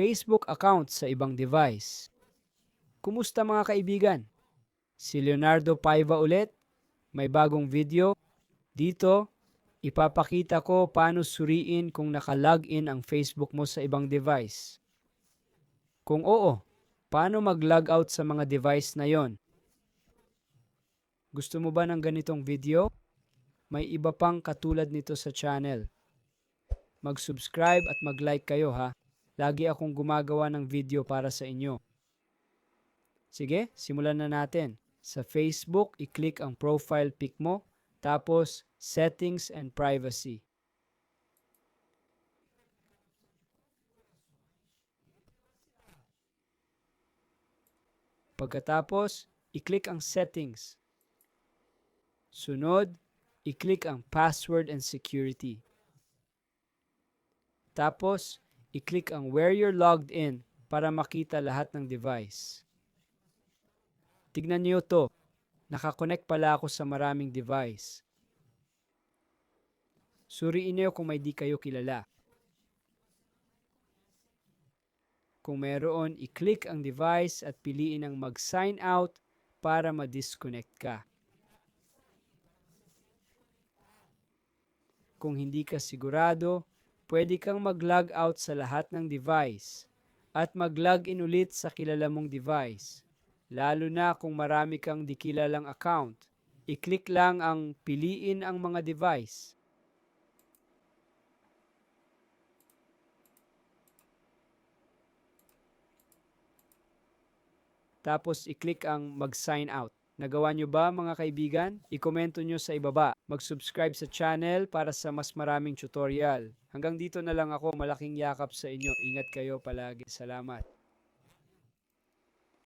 Facebook account sa ibang device. Kumusta mga kaibigan? Si Leonardo Paiva ulit, may bagong video. Dito, ipapakita ko paano suriin kung naka-login ang Facebook mo sa ibang device. Kung oo, paano mag-log out sa mga device na yon? Gusto mo ba ng ganitong video? May iba pang katulad nito sa channel. Mag-subscribe at mag-like kayo ha. Lagi akong gumagawa ng video para sa inyo. Sige, simulan na natin. Sa Facebook, i-click ang profile pic mo, tapos Settings and Privacy. Pagkatapos, i-click ang Settings. Sunod, i-click ang Password and Security. Tapos, i-click ang Where you're logged in para makita lahat ng device. Tignan niyo to. Nakakonect pala ako sa maraming device. Suriin niyo kung may di kayo kilala. Kung meron, i-click ang device at piliin ang mag-sign out para ma-disconnect ka. Kung hindi ka sigurado, pwede kang mag-log out sa lahat ng device at mag-log in ulit sa kilala mong device. Lalo na kung marami kang di kilalang account. I-click lang ang piliin ang mga device. Tapos i-click ang mag-sign out. Nagawa nyo ba mga kaibigan? I-komento nyo sa ibaba. Mag-subscribe sa channel para sa mas maraming tutorial. Hanggang dito na lang ako. Malaking yakap sa inyo. Ingat kayo palagi. Salamat.